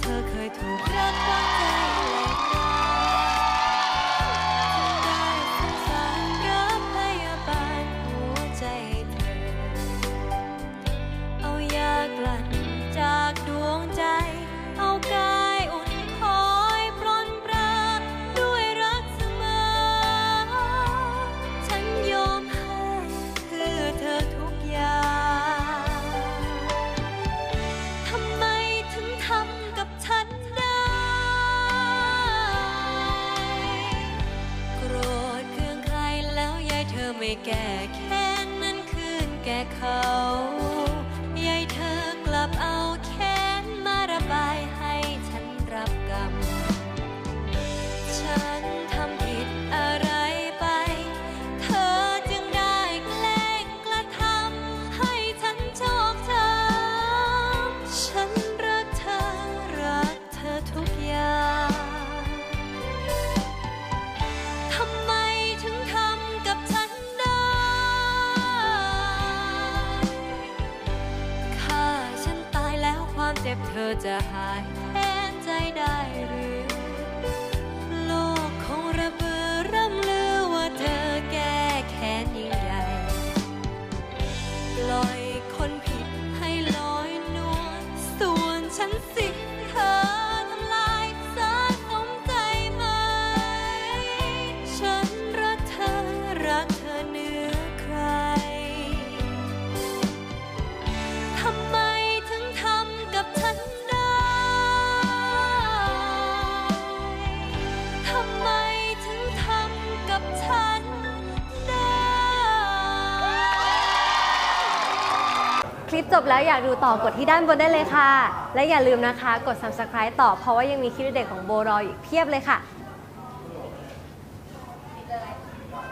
เ开อ แก้แค้นนั้นคืนแก่เขา เจ็บเธอจะหายแทนใจได้หรือ คลิปจบแล้วอยากดูต่อกดที่ด้านบนได้เลยค่ะ และอย่าลืมนะคะ กด subscribe ต่อเพราะว่ายังมีคลิปเด็กของโบรออยู่เพียบเลยค่ะ